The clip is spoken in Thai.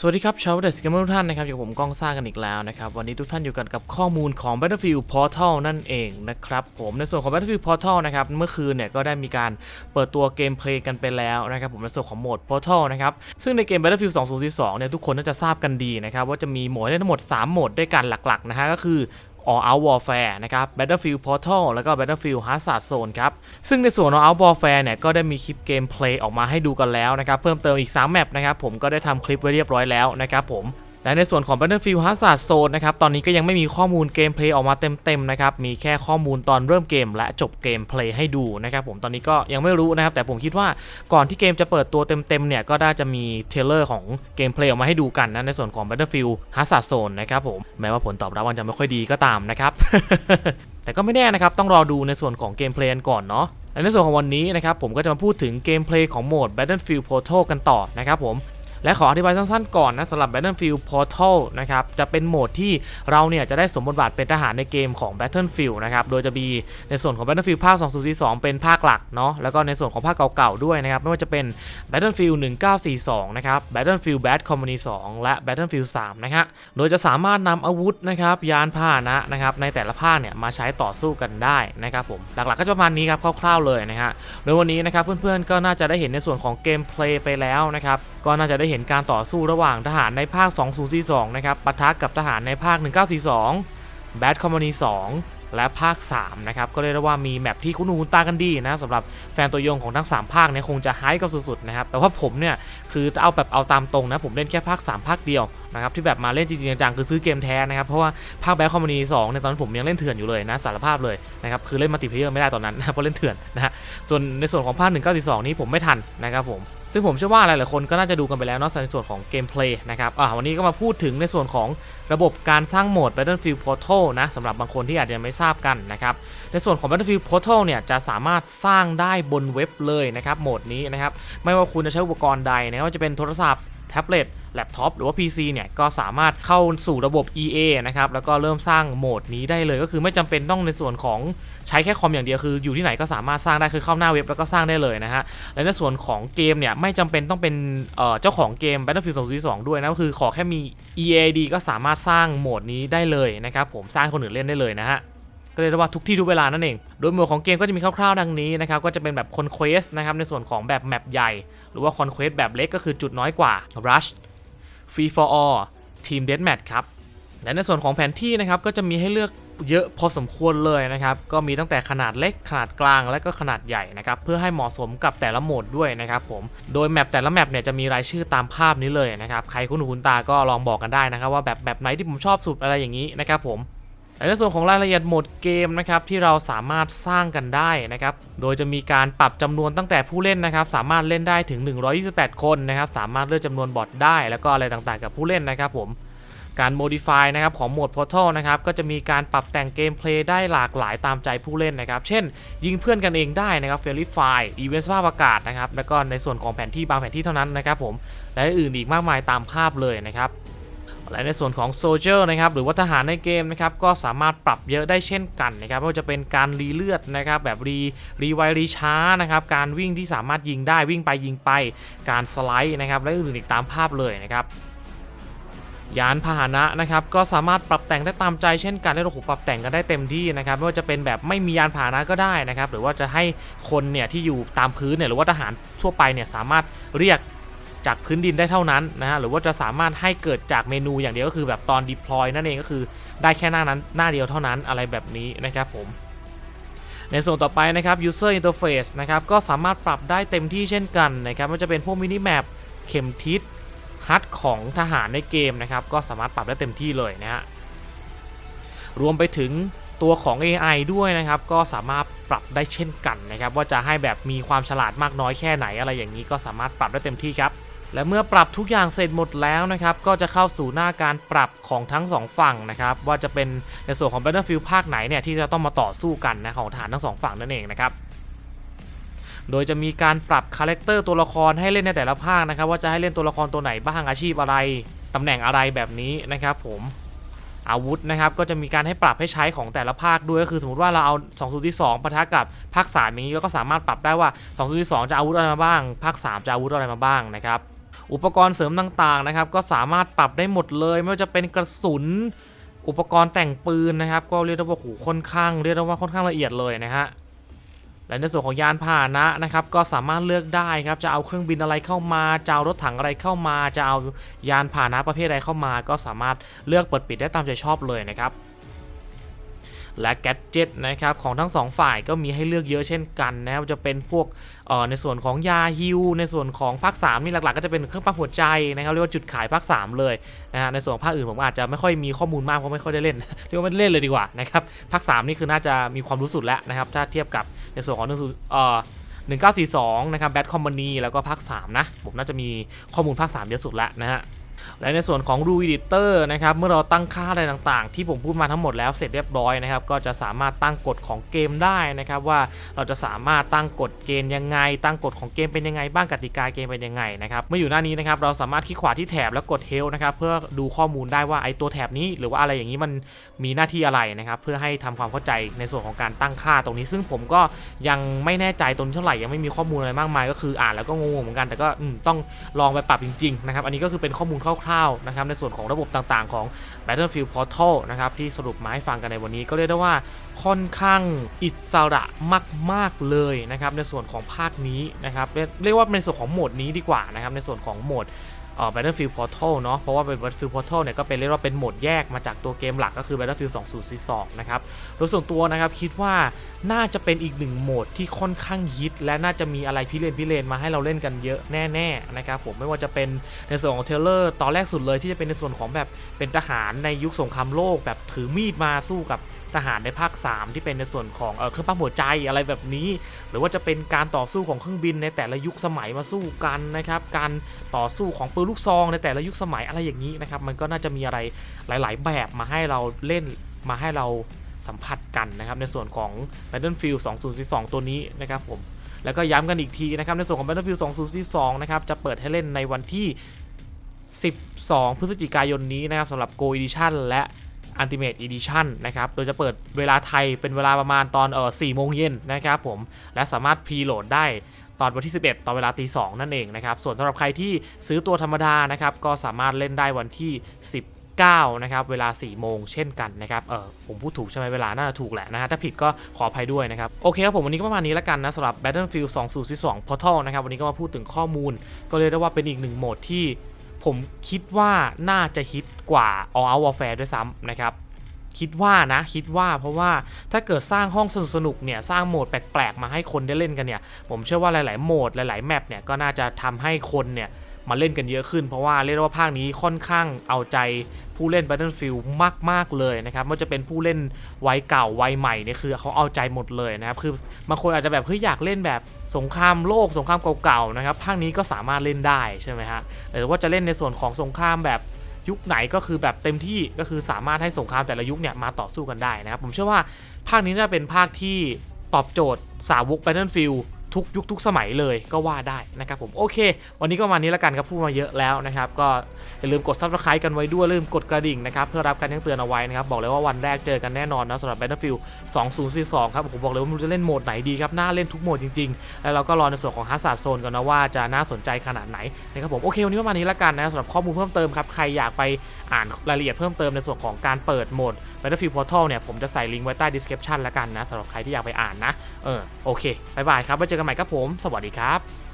สวัสดีครับชาวเดสกัมทุกท่านนะครับอยู่ผมก้องสร้างกันอีกแล้วนะครับวันนี้ทุกท่านอยู่กันกับข้อมูลของ Battlefield Portal นั่นเองนะครับผมในส่วนของ Battlefield Portal นะครับเมื่อคืนเนี่ยก็ได้มีการเปิดตัวเกมเพลย์กันไปแล้วนะครับผมในส่วนของโหมด Portal นะครับซึ่งในเกม Battlefield 2042เนี่ยทุกคนน่าจะทราบกันดีนะครับว่าจะมีโหมดได้ทั้งหมด 3 โหมดด้วยกันหลักๆนะฮะก็คือ All Out Warfare นะครับ Battlefield Portal แล้วก็ Battlefield Hazard Zone ครับ ซึ่งในส่วน All Out Warfare เนี่ยก็ได้มีคลิปเกมเพลย์ออกมาให้ดูกันแล้วนะครับ เพิ่มเติมอีก 3 แมปนะครับผมก็ได้ทำคลิปไว้เรียบร้อยแล้วนะครับผม และในส่วนของ Battlefield Hazard Zone นะครับ ตอนนี้ก็ยังไม่มีข้อมูลเกมเพลย์ออกมาเต็มๆนะครับ มีแค่ข้อมูลตอนเริ่มเกมและจบเกมเพลย์ให้ดูนะครับผม ตอนนี้ก็ยังไม่รู้นะครับ แต่ผมคิดว่าก่อนที่เกมจะเปิดตัวเต็มๆเนี่ย ก็น่าจะมีเทรลเลอร์ของเกมเพลย์ออกมาให้ดูกันนะ ในส่วนของ Battlefield Hazard Zone นะครับผม แม้ว่าผลตอบรับมันจะไม่ค่อยดีก็ตามนะครับ แต่ก็ไม่แน่นะครับ ต้องรอดูในส่วนของเกมเพลย์กันก่อนเนาะและในส่วนของวันนี้นะครับผมก็จะมาพูดถึงเกมเพลย์ของโหมด Battlefield Portal กันต่อนะครับผม และขออธิบายสั้นๆก่อนนะสำหรับ Battlefield Portal นะครับจะเป็นโหมดที่เราเนี่ยจะได้สวมบทบาทเป็นทหารในเกมของ Battlefield นะครับโดยจะมีในส่วนของ Battlefield ภาค 2042 เป็นภาคหลักเนาะแล้วก็ในส่วนของภาคเก่าๆด้วยนะครับไม่ว่าจะเป็น Battlefield 1942 นะครับ Battlefield Bad Company 2 และ Battlefield 3 นะฮะโดยจะสามารถนำอาวุธนะครับยานพาหนะนะครับในแต่ละภาคเนี่ยมาใช้ต่อสู้กันได้นะครับผมหลักๆก็จะประมาณนี้ครับคร่าวๆเลยนะฮะโดยวันนี้นะครับเพื่อนๆก็น่าจะได้เห็นในส่วนของเกมเพลย์ไปแล้วนะครับก็น่าจะได้เห็นการต่อสู้ระหว่างทหารในภาค 2042 นะครับปะทะกับทหารในภาค 1942 Bad Company 2 และภาค 3 นะครับ ก็เรียกได้ว่ามีแมปที่คุ้นหูคุ้นตากันดีนะสำหรับแฟนตัวยงของทั้ง 3 ภาคเนี่ยคงจะไฮกับสุดๆนะครับ แต่ว่าผมเนี่ย คือจะเอาแบบเอาตามตรงนะ ผมเล่นแค่ภาค 3 ภาคเดียวนะครับที่แบบมาเล่นจริงๆจังๆคือซื้อเกมแท้นะครับเพราะว่าภาคแบทคคอมมานี2ในตอนนั้นผมยังเล่นเถื่อนอยู่เลยนะสารภาพเลยนะครับคือเล่นมัลติเพลเยอร์ไม่ได้ตอนนั้นนะเพราะเล่นเถื่อนนะฮะส่วนในส่วนของภาค1942นี้ผมไม่ทันนะครับผมซึ่งผมเชื่อว่าหลายๆคนก็น่าจะดูกันไปแล้วเนาะในส่วนของเกมเพลย์นะครับอ่าวันนี้ก็มาพูดถึงในส่วนของระบบการสร้างโหมด Battlefield Portal นะสำหรับบางคนที่อาจจะไม่ทราบกันนะครับ ในส่วนของ Battlefield Portal เนี่ยจะสามารถสร้างได้บนเว็บเลยนะครับโหมดนี้นะครับ ไม่ว่าคุณจะใช้อุปกรณ์ใดนะว่าจะเป็นโทรศัพท์ แท็บเล็ตแล็ปท็อปหรือว่า PC เนี่ยก็สามารถเข้าสู่ระบบ EA นะครับแล้วก็เริ่มสร้างโหมดนี้ได้เลยก็คือไม่จำเป็นต้องในส่วนของใช้แค่คอมอย่างเดียวคืออยู่ที่ไหนก็สามารถสร้างได้คือเข้าหน้าเว็บแล้วก็สร้างได้เลยนะฮะและในส่วนของเกมเนี่ยไม่จำเป็นต้องเป็นเจ้าของเกม Battlefield 2042ด้วยนะก็คือขอแค่มี EAD ก็สามารถสร้างโหมดนี้ได้เลยนะครับผมสร้างคนอื่นเล่นได้เลยนะฮะ ก็เรียกว่าทุกที่ทุกเวลานั่นเอง โดยโหมดของเกมก็จะมีคร่าวๆดังนี้นะครับ ก็จะเป็นแบบคอนเควสนะครับในส่วนของแบบแมปใหญ่ หรือว่าคอนเควสแบบเล็กก็คือจุดน้อยกว่า Rush Free for All Team Deathmatch ครับ และในส่วนของแผนที่นะครับก็จะมีให้เลือกเยอะพอสมควรเลยนะครับ ก็มีตั้งแต่ขนาดเล็กขนาดกลางและก็ขนาดใหญ่นะครับ เพื่อให้เหมาะสมกับแต่ละโหมดด้วยนะครับผม โดยแมปแต่ละแมปเนี่ยจะมีรายชื่อตามภาพนี้เลยนะครับ ใครคุ้นหูคุ้นตาก็ลองบอกกันได้นะครับ ว่าแบบแบบไหนที่ผมชอบสุดอะไรอย่างนี้นะครับผม ในส่วนของรายละเอียดโหมดเกมนะครับที่เราสามารถสร้างกันได้นะครับ โดยจะมีการปรับจำนวนตั้งแต่ผู้เล่นนะครับ สามารถเล่นได้ถึง 128 คนนะครับ สามารถเลือกจำนวนบอทได้ แล้วก็อะไรต่างๆ กับผู้เล่นนะครับผม การ modify นะครับของโหมด Portal นะครับก็จะมีการปรับแต่งเกมเพลย์ได้หลากหลายตามใจผู้เล่นนะครับ เช่น ยิงเพื่อนกันเองได้นะครับ Verify อีเวนต์สภาพอากาศนะครับแล้วก็ในส่วนของแผนที่บางแผนที่เท่านั้นนะครับผมและอื่นอีกมากมายตามภาพเลยนะครับ และในส่วนของ Soldier นะครับหรือว่าทหารในเกมนะครับก็สามารถปรับเยอะได้เช่นกันนะครับไม่ว่าจะเป็นการรีเลือดนะครับแบบรีรีไวรีช้านะครับการวิ่งที่สามารถยิงได้วิ่งไปยิงไป การสไลด์นะครับและอื่นๆอีกตามภาพเลยนะครับยานพาหนะนะครับก็สามารถปรับแต่งได้ตามใจเช่นกันได้ระบบปรับแต่งกันได้เต็มที่นะครับไม่ว่าจะเป็นแบบไม่มียานพาหนะก็ได้นะครับหรือว่าจะให้คนเนี่ยที่อยู่ตามพื้นเนี่ยหรือว่าทหารทั่วไปเนี่ยสามารถเรียก จากพื้นดินได้เท่านั้นนะฮะหรือว่าจะสามารถให้เกิดจากเมนูอย่างเดียวก็คือแบบตอน deploy นั่นเองก็คือได้แค่หน้านั้นหน้าเดียวเท่านั้นอะไรแบบนี้นะครับผมในส่วนต่อไปนะครับ user interface นะครับก็สามารถปรับได้เต็มที่เช่นกันนะครับม่ว่าจะเป็นพวกมินิแมปเข็มทิศฮัตของทหารในเกมนะครับก็สามารถปรับได้เต็มที่เลยนะฮะรวมไปถึงตัวของ AI ด้วยนะครับก็สามารถปรับได้เช่นกันนะครับว่าจะให้แบบมีความฉลาดมากน้อยแค่ไหนอะไรอย่างนี้ก็สามารถปรับได้เต็มที่ครับ และเมื่อปรับทุกอย่างเสร็จหมดแล้วนะครับ ก็จะเข้าสู่หน้าการปรับของทั้งสองฝั่งนะครับ ว่าจะเป็นในส่วนของ Battlefield ภาคไหนเนี่ยที่จะต้องมาต่อสู้กันนะของทหารทั้งสองฝั่งนั่นเองนะครับโดยจะมีการปรับคาแรคเตอร์ตัวละครให้เล่นในแต่ละภาคนะครับ ว่าจะให้เล่นตัวละครตัวไหนบ้างอาชีพอะไร ตำแหน่งอะไรแบบนี้นะครับ ผมอาวุธนะครับ ก็จะมีการให้ปรับให้ใช้ของแต่ละภาคด้วยก็คือสมมติว่าเราเอา2 0 2ปะทะกับภาค3อย่างนี้เราก็สามารถปรับได้ว่า2 0 2จะอาวุธอะไรมาบ้าง ภาค 3 จะอาวุธอะไรมาบ้างนะครับ อุปกรณ์เสริมต่างๆนะครับ ก็สามารถปรับได้หมดเลย ไม่ว่าจะเป็นกระสุน อุปกรณ์แต่งปืนนะครับ ก็เรียกได้ว่าโหค่อนข้างเรียกได้ว่าค่อนข้างละเอียดเลยนะฮะและในส่วนของยานพาหนะนะครับ ก็สามารถเลือกได้ครับ จะเอาเครื่องบินอะไรเข้ามาจะเอารถถังอะไรเข้ามา จะเอายานพาหนะประเภทใดเข้ามา ก็สามารถเลือกเปิดปิดได้ตามใจชอบเลยนะครับ และแกดเจิตนะครับของทั้งสองฝ่ายก็มีให้เลือกเยอะเช่นกันนะครับจะเป็นพวกในส่วนของยาฮิวในส่วนของภาค3นี่หลักๆ ก็จะเป็นเครื่องปั๊มหัวใจนะครับเรียกว่าจุดขายภาค 3 เลยนะฮะในส่วนภาคอื่นผมอาจจะไม่ค่อยมีข้อมูลมากเพราะไม่ค่อยได้เล่นเรียกว่าไม่ได้เล่นเลยดีกว่านะครับภาค3นี่คือน่าจะมีความรู้สุดแล้วนะครับถ้าเทียบกับในส่วนของหนึ่งเอ่อ1942 นะครับแบทคอมพานีแล้วก็ภาค 3 นะ ผมน่าจะมีข้อมูลภาค 3 เยอะสุดแล้วนะฮะ และในส่วนของ r u Editor นะครับเมื่อเราตั้งค่าอะไรต่างๆ ที่ผมพูดมาทั้งหมดแล้วเสร็จเรียบร้อยนะครับก็จะสามารถตั้งกฎของเกมได้นะครับว่าเราจะสามารถตั้งกฎเกณฑ์ยังไง ตั้งกฎของเกมเป็นยังไงบ้างกติกาเกมเป็นยังไงนะครับเมื่ออยู่หน้านี้นะครับเราสามารถคลิกขวาที่แถบแล้วกด Help นะครับเพื่อดูข้อมูลได้ว่าไอตัวแถบนี้หรือว่าอะไรอย่างนี้มันมีหน้าที่อะไรนะครับเพื่อให้ทำความเข้าใจในส่วนของการตั้งค่าตรงนี้ ซึ่งผมก็ยังไม่แน่ใจตรงนี้เท่าไหร่ยังไม่มีข้อมูลอะไรมากมาย ก็คืออ่านแล้วก็งงๆเหมือนกันแต่ก็ต้องลองไปปรับจริงๆนะครับอันนี้ก็คือเป็นข้อมูลคร่าวๆนะครับในส่วนของระบบต่างๆของ Battlefield Portal นะครับที่สรุปมาให้ฟังกันในวันนี้ก็เรียกได้ว่าค่อนข้างอิสระมาก ๆ เลยนะครับในส่วนของภาคนี้นะครับเรียกว่าในส่วนของโหมดนี้ดีกว่านะครับในส่วนของโหมด Battlefield Portal เนาะเพราะว่า Battlefield Portal เนี่ยก็เป็นเรียกว่าเป็นโหมดแยกมาจากตัวเกมหลักก็คือ Battlefield 2042 นะครับโดยส่วนตัวนะครับคิดว่าน่าจะเป็นอีกหนึ่งโหมดที่ค่อนข้างฮิต และน่าจะมีอะไรพิเรนพิเรนมาให้เราเล่นกันเยอะแน่ๆนะครับผมไม่ว่าจะเป็นในส่วนของเทเลอร์ตอนแรกสุดเลยที่จะเป็นในส่วนของแบบเป็นทหารในยุคสงครามโลกแบบถือมีดมาสู้กับทหารในภาค 3 ที่เป็นในส่วนของเอเครื่องปั๊มหัวใจอะไรแบบนี้ หรือว่าจะเป็นการต่อสู้ของเครื่องบินในแต่ละยุคสมัยมาสู้กันนะครับการต่อสู้ของปืนลูกซองในแต่ละยุคสมัยอะไรอย่างนี้นะครับมันก็น่าจะมีอะไรหลาย ๆ แบบมาให้เราเล่นมาให้เราสัมผัสกันนะครับในส่วนของ Battlefield 2042 ตัวนี้นะครับผมแล้วก็ย้ำกันอีกทีนะครับในส่วนของ Battlefield 2042 นะครับจะเปิดให้เล่นในวันที่ 12 พฤศจิกายนนี้นะครับสำหรับ Go Edition และ Ultimate Edition นะครับ โดยจะเปิดเวลาไทยเป็นเวลาประมาณตอนเออ4โมงเย็นนะครับผม และสามารถพรีโหลดได้ตอนวันที่ 11 ตอนเวลาตี2นั่นเองนะครับ ส่วนสำหรับใครที่ซื้อตัวธรรมดานะครับ ก็สามารถเล่นได้วันที่19นะครับเวลา 4 โมงเช่นกันนะครับ เออผมพูดถูกใช่ไหมเวลา น่าจะถูกแหละนะฮะ ถ้าผิดก็ขออภัยด้วยนะครับ โอเคครับผม วันนี้ก็ประมาณนี้แล้วกันนะสำหรับ Battlefield 2042 Portal นะครับ วันนี้ก็มาพูดถึงข้อมูล ก็เรียกได้ว่าเป็นอีกหนึ่งโหมดที่ ผมคิดว่าน่าจะฮิตกว่า All Out Warfare ด้วยซ้ำนะครับ คิดว่านะ คิดว่าเพราะว่าถ้าเกิดสร้างห้องสนุกๆเนี่ย สร้างโหมดแปลกๆ มาให้คนได้เล่นกันเนี่ย ผมเชื่อว่าหลายๆโหมดหลายๆแมปเนี่ยก็น่าจะทำให้คนเนี่ย มาเล่นกันเยอะขึ้น เพราะว่าเรียกว่าภาคนี้ค่อนข้างเอาใจผู้เล่น Battlefield มาก ๆ เลยนะครับไม่ว่าจะเป็นผู้เล่นวัยเก่าวัยใหม่เนี่ยคือเขาเอาใจหมดเลยนะครับคือบางคนอาจจะแบบเฮ้ยอยากเล่นแบบสงครามโลกสงครามเก่าๆนะครับภาคนี้ก็สามารถเล่นได้ใช่ไหมฮะหรือว่าจะเล่นในส่วนของสงครามแบบยุคไหนก็คือแบบเต็มที่ก็คือสามารถให้สงครามแต่ละยุคเนี่ยมาต่อสู้กันได้นะครับผมเชื่อว่าภาคนี้น่าจะเป็นภาคที่ตอบโจทย์สาวก Battlefield ทุกยุคทุกสมัยเลยก็ว่าได้นะครับผมโอเค วันนี้ก็ประมาณนี้แล้วกันครับพูดมาเยอะแล้วนะครับก็อย่าลืมกด subscribe กันไว้ด้วยลืมกดกระดิ่งนะครับเพื่อรับการแจ้งเตือนเอาไว้นะครับบอกเลยว่าวันแรกเจอกันแน่นอนนะสำหรับ Battlefield 2042 ครับผมบอกเลยว่าม่รู้จะเล่นโหมดไหนดีครับน่าเล่นทุกโหมดจริงๆ แล้วเราก็รอในส่วนของ Hazard Zone กันนะว่าจะน่าสนใจขนาดไหนนะครับผมโอเควันนี้ประมาณนี้แล้วกันนะสำหรับข้อมูลเพิ่มเติมครับใครอยากไปอ่านรายละเอียดเพิ่มเติมในส่วนของการเปิดโหมด Battlefield Portal เนี่ยผมจะใส่ลิงก์ไว้ใต้ description แล้วกันนะสำหรับใครที่อยากไปอ่านนะเออโอเคบายบายครับไว้เจอกันใหม่ครับผม สวัสดีครับ